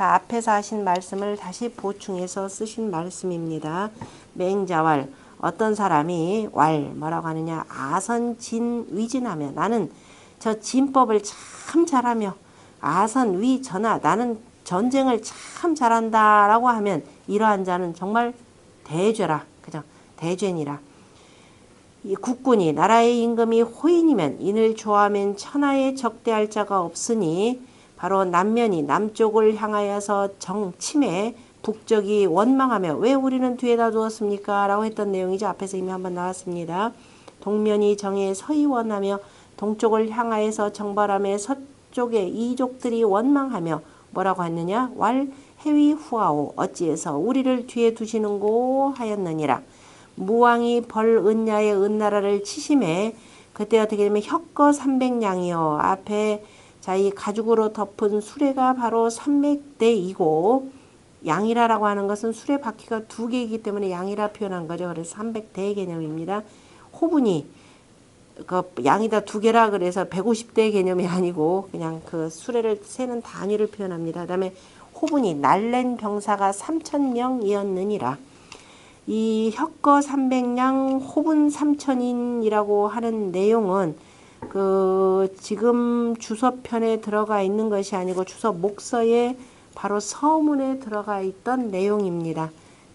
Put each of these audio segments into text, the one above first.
자, 앞에서 하신 말씀을 다시 보충해서 쓰신 말씀입니다. 맹자왈 어떤 사람이 왈 뭐라고 하느냐? 아선 진 위진하며 나는 저 진법을 참 잘하며 아선 위 전하 나는 전쟁을 참 잘한다 라고 하면 이러한 자는 정말 대죄라. 그죠? 대죄니라. 이 국군이 나라의 임금이 호인이면 인을 좋아하면 천하에 적대할 자가 없으니 바로 남면이 남쪽을 향하여서 정침해 북적이 원망하며 왜 우리는 뒤에다 두었습니까? 라고 했던 내용이죠. 앞에서 이미 한번 나왔습니다. 동면이 정에 서히 원하며 동쪽을 향하여서 정발함에 서쪽에 이족들이 원망하며 뭐라고 했느냐? 왈 해위 후하오 어찌해서 우리를 뒤에 두시는고 하였느니라. 무왕이 벌 은야의 은나라를 치심해 그때 어떻게 되면 혁거 300냥이요. 앞에 자, 이 가죽으로 덮은 수레가 바로 300대이고 양이라라고 하는 것은 수레 바퀴가 두 개이기 때문에 양이라 표현한 거죠. 그래서 300대 개념입니다. 호분이 그 양이다 두 개라 그래서 150대 개념이 아니고 그냥 그 수레를 세는 단위를 표현합니다. 그다음에 호분이 날랜 병사가 3천 명이었느니라. 이 혁거 300량 호분 3천인이라고 하는 내용은 그 지금 주서편에 들어가 있는 것이 아니고 주서 목서에 바로 서문에 들어가 있던 내용입니다.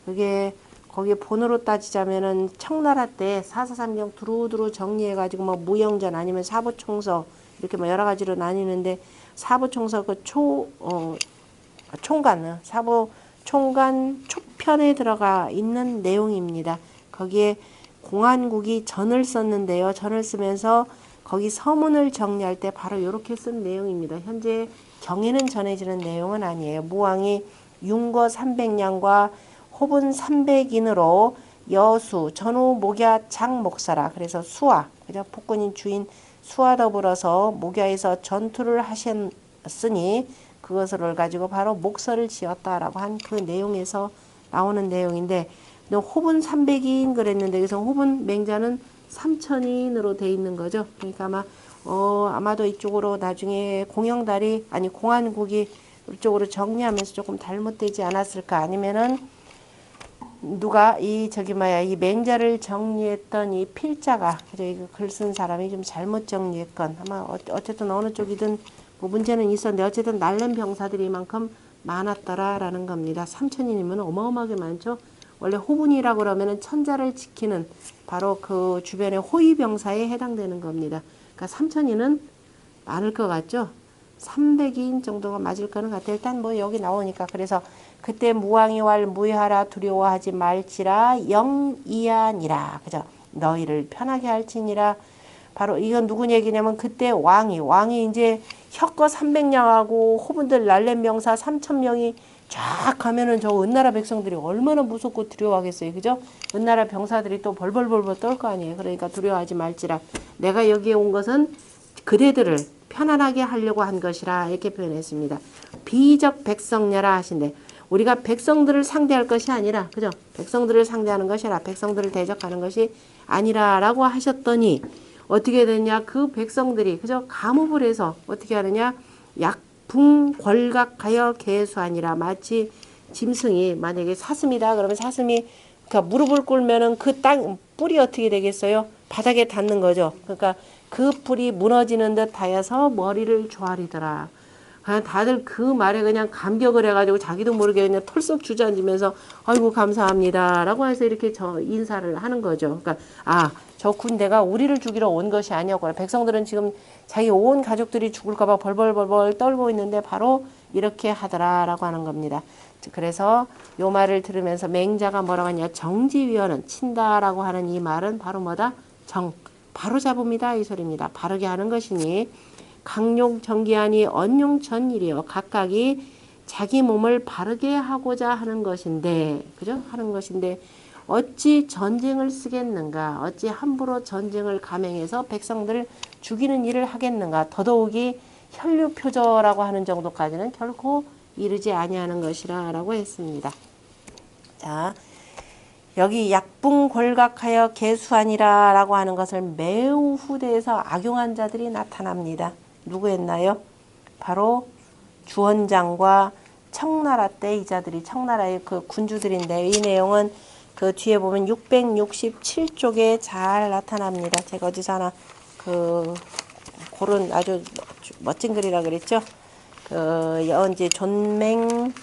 그게 거기 본으로 따지자면은 청나라 때 사사삼경 두루두루 정리해가지고 뭐 무영전 아니면 사부총서 이렇게 뭐 여러 가지로 나뉘는데 사부총서 그 초 어, 총관 사부 총관 초편에 들어가 있는 내용입니다. 거기에 공안국이 전을 썼는데요. 전을 쓰면서 거기 서문을 정리할 때 바로 이렇게 쓴 내용입니다. 현재 경에는 전해지는 내용은 아니에요. 무왕이 윤거 300냥과 호분 300인으로 여수, 전후, 목야, 장, 목사라. 그래서 수아, 그죠? 폭군인 주인 수아 더불어서 목야에서 전투를 하셨으니 그것을 가지고 바로 목서를 지었다라고 한 그 내용에서 나오는 내용인데 호분 300인 그랬는데 그래서 호분 맹자는 3천인으로 돼 있는 거죠. 그러니까 아마 어 아마도 이쪽으로 나중에 공영달이 아니 공안국이 이쪽으로 정리하면서 조금 잘못되지 않았을까 아니면은 누가 이 저기 뭐야 이 맹자를 정리했던 이 필자가 그죠 글 쓴 사람이 좀 잘못 정리했건 아마 어, 어쨌든 어느 쪽이든 뭐 문제는 있었는데 어쨌든 날랜 병사들이 이만큼 많았더라라는 겁니다. 3천인이면 어마어마하게 많죠. 원래 호분이라고 그러면은 천자를 지키는 바로 그 주변의 호위병사에 해당되는 겁니다. 그러니까 3천인은 많을 것 같죠? 300인 정도가 맞을 거는 같아요. 일단 뭐 여기 나오니까 그래서 그때 무왕이 왈 무하라 두려워하지 말지라 영이하니라 그죠? 너희를 편하게 할지니라 바로 이건 누구 얘기냐면 그때 왕이 왕이 이제 혁거 300량하고 호분들 날렘 명사 3천 명이 쫙 가면은 저 은나라 백성들이 얼마나 무섭고 두려워하겠어요. 그죠? 은나라 병사들이 또 벌벌벌벌 떨 거 아니에요. 그러니까 두려워하지 말지라. 내가 여기에 온 것은 그대들을 편안하게 하려고 한 것이라 이렇게 표현했습니다. 비적 백성녀라 하신데 우리가 백성들을 상대할 것이 아니라 그죠? 백성들을 상대하는 것이 아니라 백성들을 대적하는 것이 아니라라고 하셨더니 어떻게 되냐? 그 백성들이 그죠? 감옥을 해서 어떻게 하느냐? 약 붕궐각하여 개수하니라 마치 짐승이 만약에 사슴이다 그러면 사슴이 그러니까 무릎을 꿇으면은 그 땅 뿌리 어떻게 되겠어요? 바닥에 닿는 거죠. 그러니까 그 뿌리 무너지는 듯 하여서 머리를 조아리더라. 다들 그 말에 그냥 감격을 해가지고 자기도 모르게 그냥 털썩 주저앉으면서 아이고 감사합니다라고 해서 이렇게 저 인사를 하는 거죠. 그러니까 아 저 군대가 우리를 죽이러 온 것이 아니었구나. 백성들은 지금 자기 온 가족들이 죽을까 봐 벌벌벌벌 떨고 있는데 바로 이렇게 하더라라고 하는 겁니다. 그래서 요 말을 들으면서 맹자가 뭐라고 하냐 정지위원은 친다라고 하는 이 말은 바로 뭐다 정 바로 잡음이다 이 소리입니다. 바르게 하는 것이니 강용 정기하니 언용 전일이요 각각이 자기 몸을 바르게 하고자 하는 것인데 그죠 하는 것인데 어찌 전쟁을 쓰겠는가 어찌 함부로 전쟁을 감행해서 백성들을 죽이는 일을 하겠는가 더더욱이 혈류표저라고 하는 정도까지는 결코 이르지 아니하는 것이라 라고 했습니다. 자 여기 약붕골각하여 개수하니라 라고 하는 것을 매우 후대에서 악용한 자들이 나타납니다. 누구였나요? 바로 주원장과 청나라 때 이 자들이 청나라의 그 군주들인데 이 내용은 그 뒤에 보면 667쪽에 잘 나타납니다. 제가 어디서 하나 그 그런 아주 멋진 글이라 그랬죠. 그 연지 존맹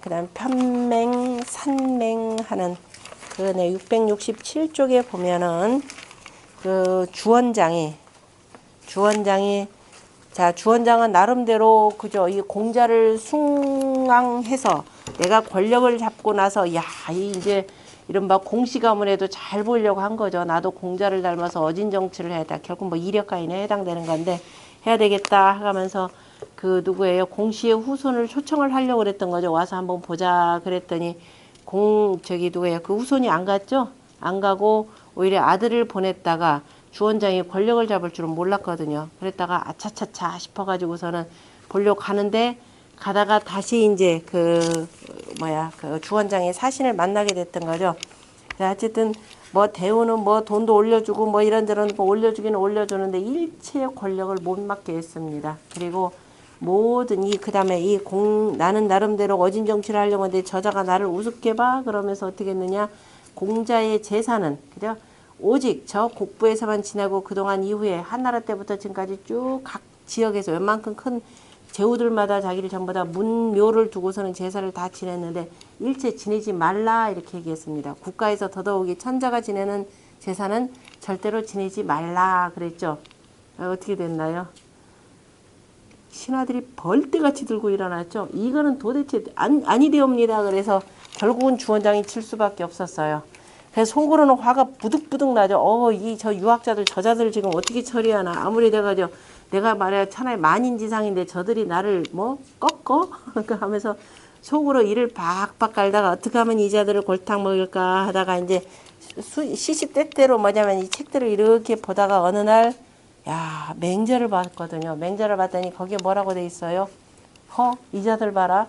그다음 편맹 산맹 하는 그네 667쪽에 보면은 그 주원장이 주원장이 자 주원장은 나름대로 그죠 이 공자를 숭앙해서 내가 권력을 잡고 나서 야 이 이제 이른바 공시 가문에도 잘 보이려고 한 거죠. 나도 공자를 닮아서 어진 정치를 해야 돼. 결국 뭐 이력가인에 해당되는 건데 해야 되겠다 하면서 그 누구예요? 공시의 후손을 초청을 하려고 그랬던 거죠. 와서 한번 보자 그랬더니 공 저기 누구예요? 그 후손이 안 갔죠? 안 가고 오히려 아들을 보냈다가 주원장이 권력을 잡을 줄은 몰랐거든요. 그랬다가 아차차차 싶어가지고서는 보려고 가는데 가다가 다시 이제 그 뭐야 그 주원장의 사신을 만나게 됐던 거죠. 어쨌든 뭐 대우는 뭐 돈도 올려주고 뭐 이런저런 뭐 올려주기는 올려주는데 일체의 권력을 못 맡게 했습니다. 그리고 모든 이 그다음에 이 공 나는 나름대로 어진 정치를 하려고 하는데 저자가 나를 우습게 봐 그러면서 어떻게 했느냐 공자의 재산은 그죠? 오직 저 곡부에서만 지내고 그동안 이후에 한나라 때부터 지금까지 쭉 각 지역에서 웬만큼 큰 제후들마다 자기를 전부 다 문묘를 두고서는 제사를 다 지냈는데 일체 지내지 말라 이렇게 얘기했습니다. 국가에서 더더욱이 천자가 지내는 제사는 절대로 지내지 말라 그랬죠. 어, 어떻게 됐나요? 신하들이 벌떼같이 들고 일어났죠. 이거는 도대체 안, 아니 되옵니다. 그래서 결국은 주원장이 칠 수밖에 없었어요. 그래서 속으로는 화가 부득부득 나죠. 어, 이 저 유학자들 저자들 지금 어떻게 처리하나. 아무리 저 내가 말해야 천하의 만인지상인데 저들이 나를 뭐 꺾어? 그 하면서 속으로 이를 박박 깔다가 어떻게 하면 이 자들을 골탕 먹일까 하다가 이제 수, 시시때때로 뭐냐면 이 책들을 이렇게 보다가 어느 날 야, 맹자를 봤거든요. 맹자를 봤더니 거기에 뭐라고 돼 있어요? 허, 이 자들 봐라.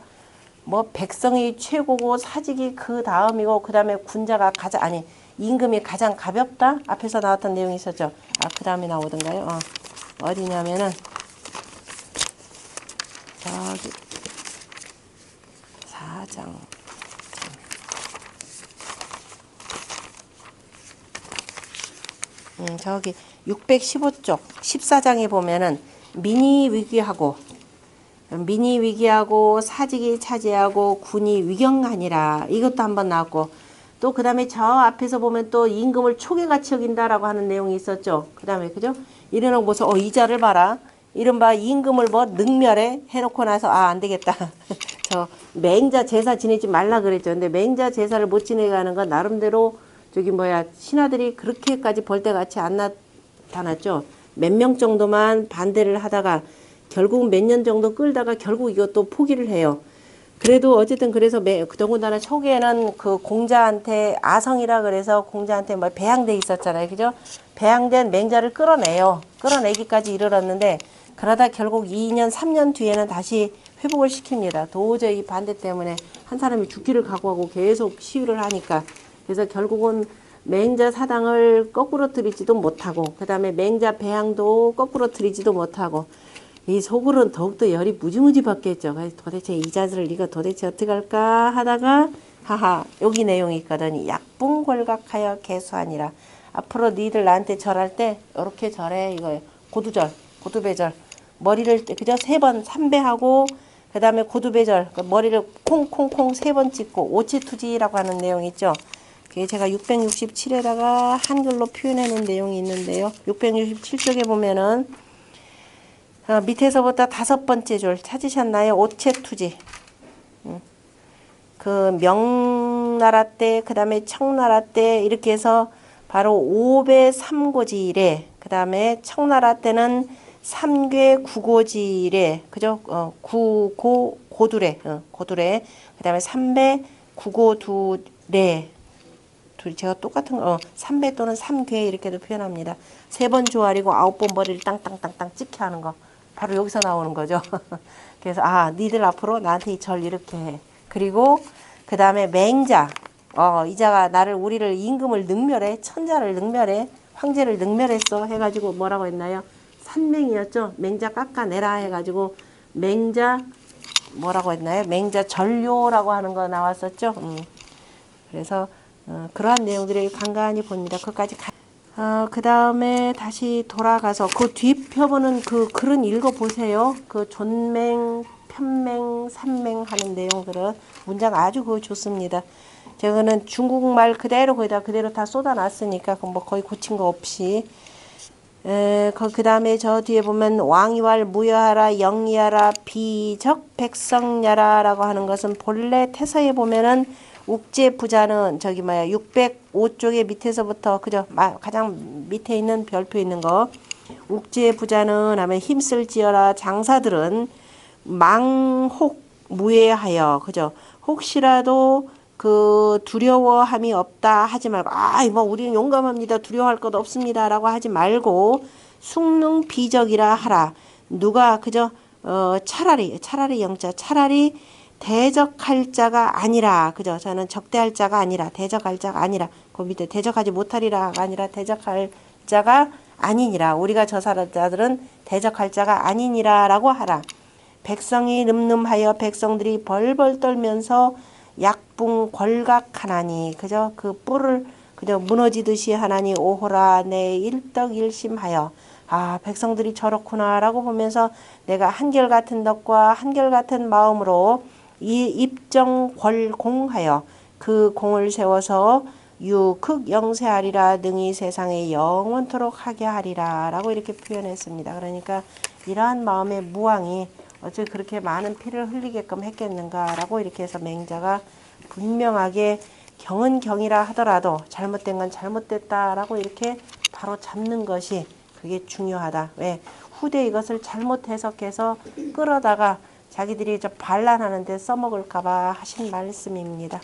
뭐 백성이 최고고 사직이 그 다음이고 그 다음에 군자가 가장 아니 임금이 가장 가볍다 앞에서 나왔던 내용이 있었죠. 아그 다음에 나오던가요? 어. 어디냐면은 저기 사장. 음, 저기 615쪽 14장에 보면은 민이 위기하고 민이 위기하고 사직이 차지하고 군이 위경하니라. 이것도 한번 나왔고 또 그 다음에 저 앞에서 보면 또 임금을 초계같이 여긴다라고 하는 내용이 있었죠. 그 다음에 그죠? 이래놓고 보서 어 이자를 봐라. 이른바 임금을 뭐 능멸해 해놓고 나서 아 안 되겠다. 저 맹자 제사 지내지 말라 그랬죠. 근데 맹자 제사를 못 지내게 하는 건 나름대로 저기 뭐야 신하들이 그렇게까지 벌떼같이 안 나타났죠. 몇 명 정도만 반대를 하다가 결국 몇 년 정도 끌다가 결국 이것도 포기를 해요. 그래도 어쨌든 그래서 매, 더군다나 초기에는 그 공자한테 아성이라 그래서 공자한테 뭐 배양돼 있었잖아요. 그죠? 배양된 맹자를 끌어내요. 끌어내기까지 이르렀는데 그러다 결국 2년, 3년 뒤에는 다시 회복을 시킵니다. 도저히 반대 때문에 한 사람이 죽기를 각오하고 계속 시위를 하니까. 그래서 결국은 맹자 사당을 거꾸로 들이지도 못하고, 그 다음에 맹자 배양도 거꾸로 들이지도 못하고, 이 속으로는 더욱더 열이 무지무지 받겠죠. 도대체 이 자들을 이거 도대체 어떻게 할까 하다가 하하 여기 내용이 있거든요. 약분골각하여 개수하니라. 앞으로 니들 나한테 절할 때 이렇게 절해 이거예요. 고두절, 고두배절. 머리를 그저 세 번 삼배하고 그 다음에 고두배절 그 머리를 콩콩콩 세 번 찍고 오치투지라고 하는 내용 있죠. 그게 제가 667에다가 한글로 표현해 놓은 내용이 있는데요. 667쪽에 보면은 어, 밑에서부터 다섯 번째 줄 찾으셨나요? 오체투지. 음. 그 명나라 때, 그 다음에 청나라 때 이렇게 해서 바로 오배 삼고지일에, 그 다음에 청나라 때는 삼괴 구고지일에, 그죠? 어, 구고 고두래, 어, 고두래. 그 다음에 삼배 구고두래. 둘이 제가 똑같은 거, 어, 삼배 또는 삼괴 이렇게도 표현합니다. 세 번 조아리고 아홉 번 머리를 땅땅땅땅 찍혀 하는 거. 바로 여기서 나오는 거죠. 그래서 아, 니들 앞으로 나한테 이 절 이렇게 해. 그리고 그 다음에 맹자. 어, 이자가 나를 우리를 임금을 능멸해, 천자를 능멸해, 황제를 능멸했어 해가지고 뭐라고 했나요? 산맹이었죠. 맹자 깎아내라 해가지고 맹자 뭐라고 했나요? 맹자 전료라고 하는 거 나왔었죠. 음. 그래서 어, 그러한 내용들을 간간히 봅니다. 그것까지 가... 어, 그 다음에 다시 돌아가서 그 뒷표보는 그 글은 읽어보세요. 그 존맹, 편맹, 산맹 하는 내용들은 문장 아주 그 좋습니다. 저거는 중국말 그대로 거기다 그대로 다 쏟아놨으니까 그뭐 거의 고친 거 없이 에, 그 다음에 저 뒤에 보면 왕이왈 무여하라 영리하라 비적 백성야라라고 하는 것은 본래 태서에 보면은 욱제 부자는 저기 뭐야 605쪽의 밑에서부터 마- 가장 밑에 있는 별표 있는 거. 욱제 부자는 하면 힘쓸지어라 장사들은 망혹 무해하여 그죠? 혹시라도 그 두려워함이 없다 하지 말고 아뭐 우리는 용감합니다. 두려워할 것 없습니다라고 하지 말고 숙능 비적이라 하라. 누가 그저 어 차라리 차라리 영자 차라리 대적할 자가 아니라 그죠? 저는 적대할 자가 아니라 대적할 자가 아니라 그 밑에 대적하지 못하리라가 아니라 대적할 자가 아니니라. 우리가 저 사람들은 대적할 자가 아니니라라고 하라. 백성이 늠름하여 백성들이 벌벌 떨면서 약붕 걸각하나니 그저 그 뿔을 그저 무너지듯이 하나니 오호라 내 일떡일심하여. 아 백성들이 저렇구나라고 보면서 내가 한결같은 덕과 한결같은 마음으로 이 입정궐 공하여 그 공을 세워서 유극 영세하리라 능히 세상에 영원토록 하게 하리라 라고 이렇게 표현했습니다. 그러니까 이러한 마음의 무왕이 어째 그렇게 많은 피를 흘리게끔 했겠는가라고 이렇게 해서 맹자가 분명하게 경은 경이라 하더라도 잘못된 건 잘못됐다라고 이렇게 바로 잡는 것이 그게 중요하다. 왜 후대 이것을 잘못 해석해서 끌어다가 자기들이 저 반란하는데 써먹을까봐 하신 말씀입니다.